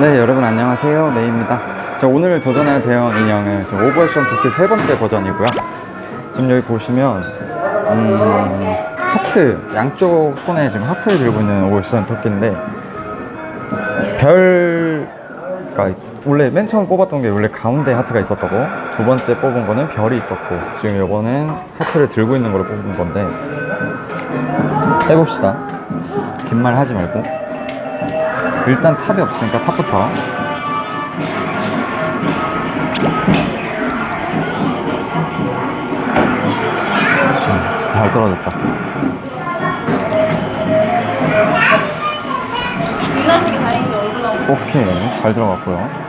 네 여러분 안녕하세요. 메이입니다. 자 오늘 도전할 대형 인형은 오버액션 도끼 세 번째 버전이고요. 지금 여기 보시면 음, 하트 양쪽 손에 지금 하트를 들고 있는 오버액션 토끼인데 별 그러니까 원래 맨 처음 뽑았던 게 원래 가운데 하트가 있었다고. 두 번째 뽑은 거는 별이 있었고 지금 이거는 하트를 들고 있는 걸로 뽑은 건데 해봅시다. 긴 말 하지 말고 일단 탑이 없으니까 탑부터. 자, 잘 떨어졌다. 빛나시게 다행히 얼굴 나오고 오케이 잘 들어갔고요.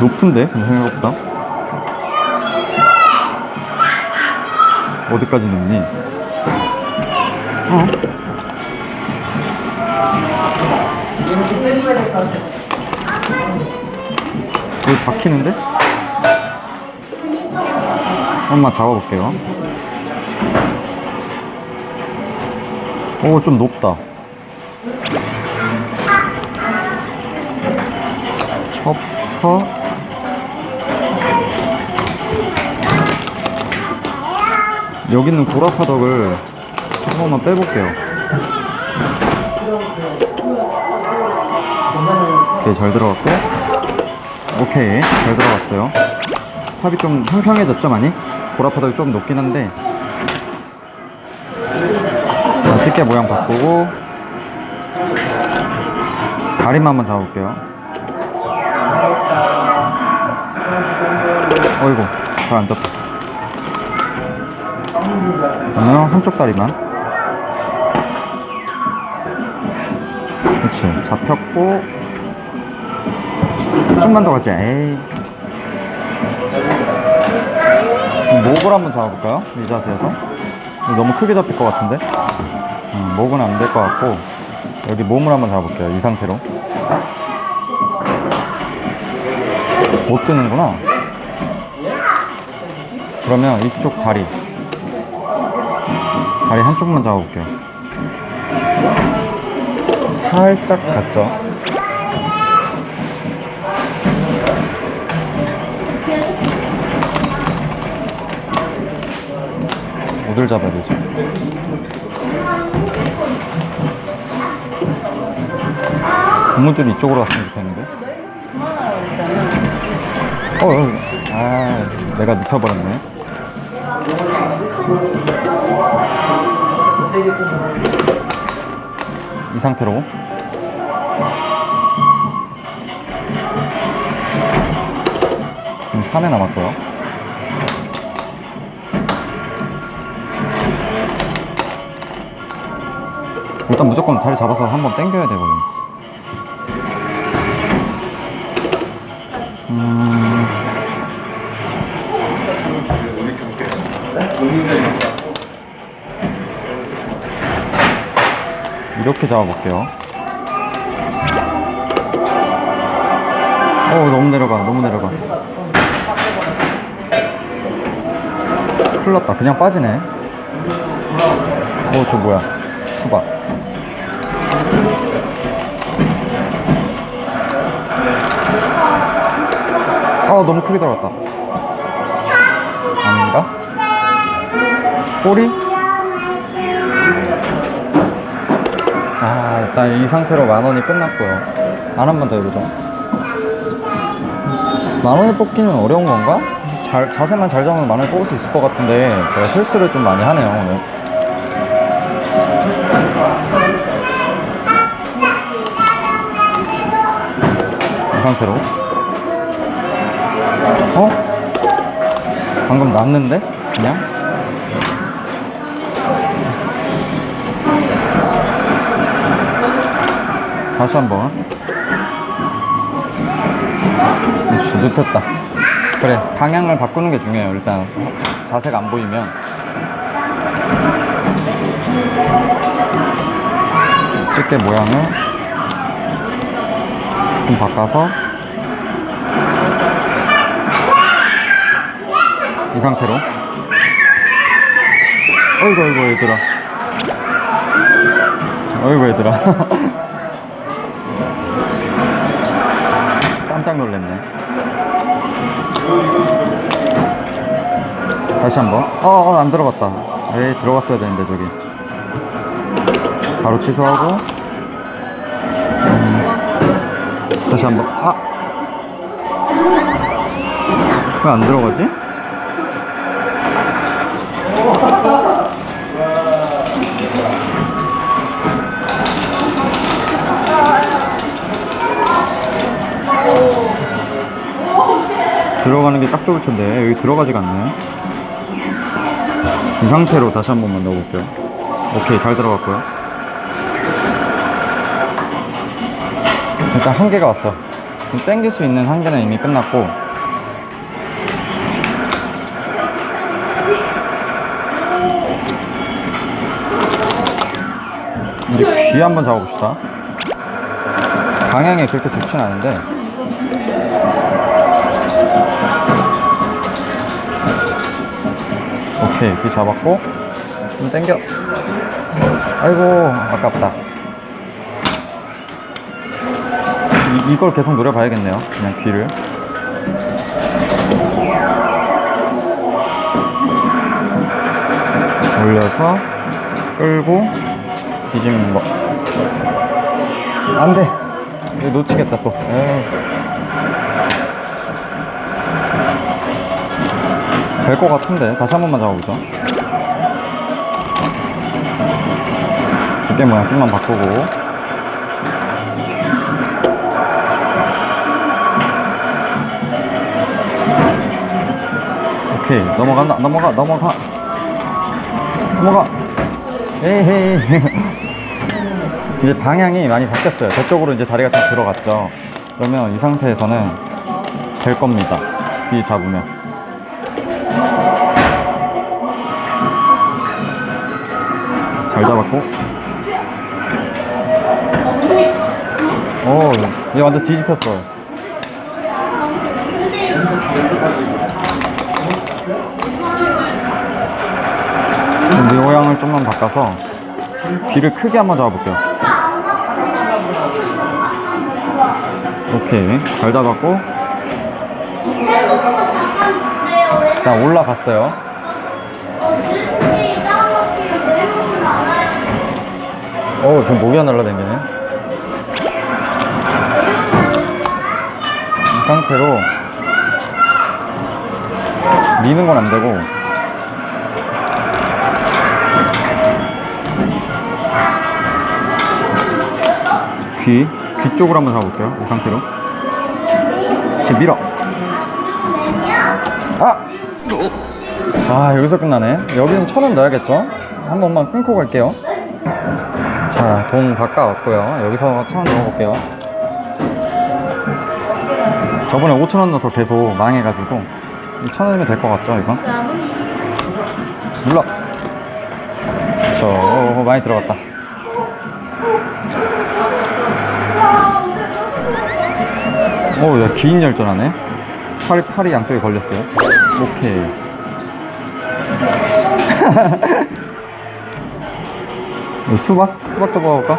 높은데? 생각보다 어디까지 높니? 어? 여기 박히는데? 한번 잡아볼게요 오 좀 높다 첩서 여기 있는 고라파덕을 한 번만 빼볼게요. 오케이 잘 들어갔고. 오케이 잘 들어갔어요. 탑이 좀 평평해졌죠 많이? 고라파덕이 좀 높긴 한데. 자, 집게 모양 바꾸고. 다리만 한번 잡아볼게요. 어이구 잘 안 잡혔어. 그러면 한쪽 다리만 그렇지 잡혔고 좀만 더 가지 에이. 목을 한번 잡아볼까요? 이 자세에서? 너무 크게 잡힐 것 같은데? 음, 목은 안 될 것 같고 여기 몸을 한번 잡아볼게요 이 상태로. 못 뜨는구나. 그러면 이쪽 다리. 다리 한쪽만 잡아볼게요 살짝 갔죠 어딜 잡아야 되지? 고무줄이 이쪽으로 갔으면 좋겠는데 어, 어, 아, 내가 눕혀버렸네. 이 상태로. 지금 3회 남았고요. 일단 무조건 다리 잡아서 한번 당겨야 되거든. 음. 이렇게 잡아볼게요. 어, 너무 내려가, 너무 내려가. 났다. 그냥 빠지네. 어, 저 뭐야. 수박. 아, 너무 크게 들어갔다. 아닌가? 꼬리? 일단 이 상태로 만 원이 끝났고요. 만 원만 더 해보죠. 만 원을 뽑기는 어려운 건가? 잘, 자세만 잘 잡으면 만 원을 뽑을 수 있을 것 같은데, 제가 실수를 좀 많이 하네요, 오늘. 이 상태로. 어? 방금 났는데? 그냥? 다시 한 번. 역시 늦었다. 그래, 방향을 바꾸는 게 중요해요. 일단 자세가 안 보이면. 집게 모양을 좀 바꿔서 이 상태로 어이구 어이구 얘들아 어이구 얘들아 깜짝 놀랐네. 다시 한 번. 어 어 안 들어갔다. 에이 들어갔어야 되는데 저기. 바로 취소하고. 음, 다시 한 번. 아! 왜 안 들어가지? 들어가는 게 딱 좋을 텐데 여기 들어가지가 않네. 이 상태로 다시 한 번만 넣어볼게요. 오케이 잘 들어갔고요. 일단 한 개가 왔어. 지금 땡길 수 있는 한 개는 이미 끝났고. 이제 귀 한번 잡아봅시다. 방향이 그렇게 좋진 않은데 오케이 귀 잡았고 좀 당겨. 아이고 아깝다. 이, 이걸 계속 노려봐야겠네요. 그냥 귀를. 올려서 끌고 뒤집는 거. 안돼. 놓치겠다 또. 에이. 될 것 같은데. 다시 한 번만 잡아보자 두께 모양 좀만 바꾸고. 오케이. 넘어간다. 넘어가. 넘어가. 넘어가. 에헤이 이제 방향이 많이 바뀌었어요. 저쪽으로 이제 다리가 좀 들어갔죠. 그러면 이 상태에서는 될 겁니다. 귀 잡으면 잘 잡았고. 오, 얘 완전 뒤집혔어. 이 모양을 좀만 바꿔서 귀를 크게 한번 잡아볼게요. 오케이, 잘 잡았고. 일단 올라갔어요. 어우, 지금 모기가 날라다니네. 이 상태로 미는 건 안 되고 귀, 귀 쪽으로 한번 잡아볼게요. 이 상태로. 지금 밀어. 아! 아, 여기서 끝나네. 여기는 천 원 넣어야겠죠? 한 번만 끊고 갈게요. 자, 돈 바꿔왔고요. 여기서 천 원 넣어볼게요. 저번에 5천 원 넣어서 계속 망해가지고 이 천 원이면 될 것 같죠, 이거? 눌러. 저 어, 많이 들어갔다. 오, 야, 긴 열전하네. 팔이 팔이 양쪽에 걸렸어요. 오케이. 이 수박? 수박도 먹어볼까?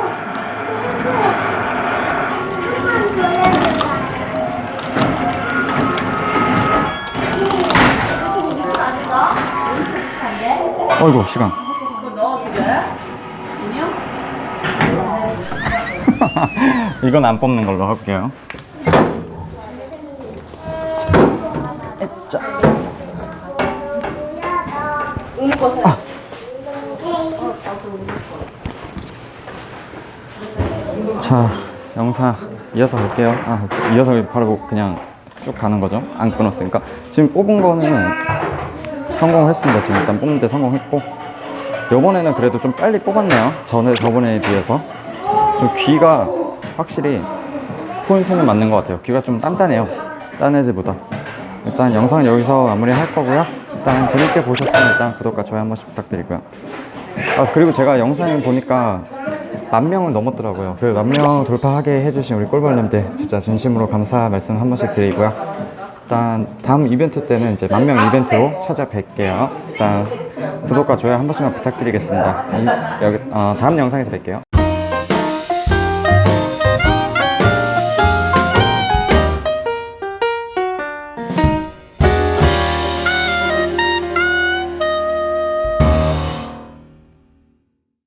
어이구 시간. 이건 안 뽑는 걸로 할게요. 에짜 자 영상 이어서 갈게요. 아 이어서 바로 그냥 쭉 가는 거죠. 안 끊었으니까. 지금 뽑은 거는 성공했습니다. 지금 일단 뽑는 데 성공했고. 요번에는 그래도 좀 빨리 뽑았네요. 전에 저번에 비해서. 좀 귀가 확실히 포인트는 맞는 것 같아요. 귀가 좀 단단해요. 딴 애들보다. 일단 영상은 여기서 마무리 할 거고요. 일단 재밌게 보셨으면 일단 구독과 좋아요 한 번씩 부탁드리고요. 아 그리고 제가 영상을 보니까 만 명을 넘었더라고요. 그 만 명 돌파하게 해주신 우리 꿀벌님들 진짜 진심으로 감사 말씀 한 번씩 드리고요. 일단 다음 이벤트 때는 이제 만 명 이벤트로 찾아뵐게요. 일단 구독과 좋아요 한 번씩만 부탁드리겠습니다. 이- 여기 어, 다음 영상에서 뵐게요.